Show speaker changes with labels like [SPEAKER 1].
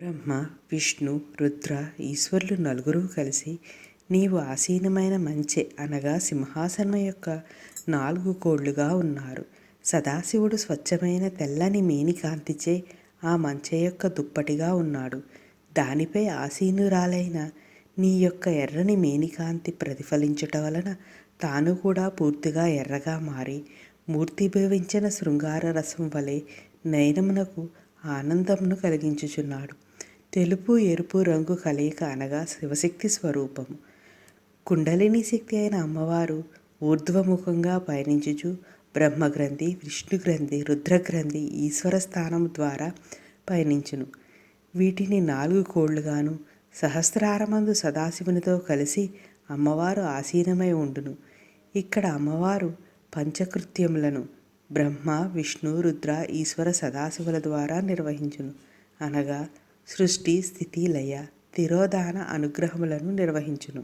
[SPEAKER 1] బ్రహ్మ విష్ణు రుద్ర ఈశ్వరులు నలుగురు కలిసి నీవు ఆసీనమైన మంచె అనగా సింహాసనం యొక్క నాలుగు కోళ్ళుగా ఉన్నారు. సదాశివుడు స్వచ్ఛమైన తెల్లని మేని కాంతిచే ఆ మంచె యొక్క దుప్పటిగా ఉన్నాడు. దానిపై ఆసీనురాలైన నీ యొక్క ఎర్రని మేనికాంతి ప్రతిఫలించుట వలన తాను కూడా పూర్తిగా ఎర్రగా మారి మూర్తిభవించిన శృంగార రసం వలె నయనమునకు ఆనందమును కలిగించుచున్నాడు. తెలుపు ఎరుపు రంగు కలయిక అనగా శివశక్తి స్వరూపము కుండలిని శక్తి అయిన అమ్మవారు ఊర్ధ్వముఖంగా పయనించుచు బ్రహ్మగ్రంథి విష్ణుగ్రంథి రుద్రగ్రంథి ఈశ్వర స్థానం ద్వారా పయనించును. వీటిని నాలుగు కోళ్ళుగాను సహస్రారమందు సదాశివునితో కలిసి అమ్మవారు ఆసీనమై ఉండును. ఇక్కడ అమ్మవారు పంచకృత్యములను బ్రహ్మ విష్ణు రుద్ర ఈశ్వర సదాశివుల ద్వారా నిర్వహించును. అనగా సృష్టి స్థితి లయ తిరోధాన అనుగ్రహములను నిర్వహించును.